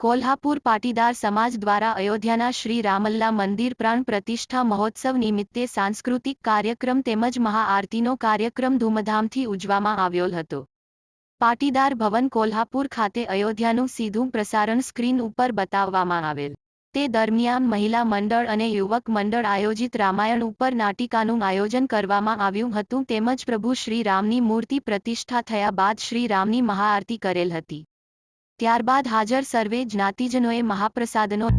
કોલ્હાપુર પાટીદાર સમાજ દ્વારા અયોધ્યાના શ્રી રામલ્લા મંદિર પ્રાણ પ્રતિષ્ઠા મહોત્સવ નિમિત્તે સાંસ્કૃતિક કાર્યક્રમ તેમજ મહાઆરતીનો કાર્યક્રમ ધૂમધામથી ઉજવામાં આવ્યો હતો. પાટીદાર ભવન કોલ્હાપુર ખાતે અયોધ્યાનું સીધું પ્રસારણ સ્ક્રીન ઉપર બતાવવામાં આવેલ. તે દરમિયાન મહિલા મંડળ અને યુવક મંડળ આયોજિત રામાયણ ઉપર નાટિકાનું આયોજન કરવામાં આવ્યું હતું તેમજ પ્રભુ શ્રી રામની મૂર્તિ પ્રતિષ્ઠા થયા બાદ શ્રી રામની મહાઆરતી કરેલ હતી. ત્યારબાદ હાજર સર્વે જ્ઞાતિજનોએ મહાપ્રસાદનો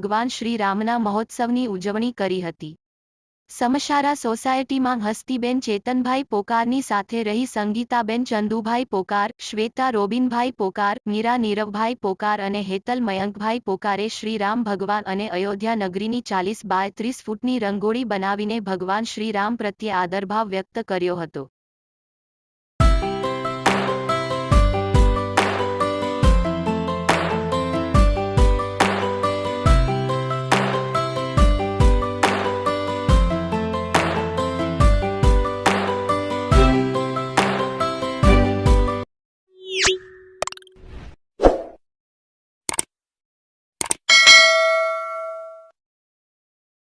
ભગવાન શ્રી રામના મહોત્સવની ઉજવણી કરી હતી. સમશારા સોસાયટીમાં હસ્તીબેન ચેતનભાઈ પોકારની સાથે રહી સંગીતાબેન ચંદુભાઈ પોકાર, શ્વેતા રોબિનભાઈ પોકાર, મીરા નીરવભાઈ પોકાર અને હેતલ મયંકભાઈ પોકારે શ્રીરામ ભગવાન અને અયોધ્યા નગરીની ચાલીસ બાય ત્રીસ ફૂટની રંગોળી બનાવીને ભગવાન શ્રીરામ પ્રત્યે આદરભાવ વ્યક્ત કર્યો હતો.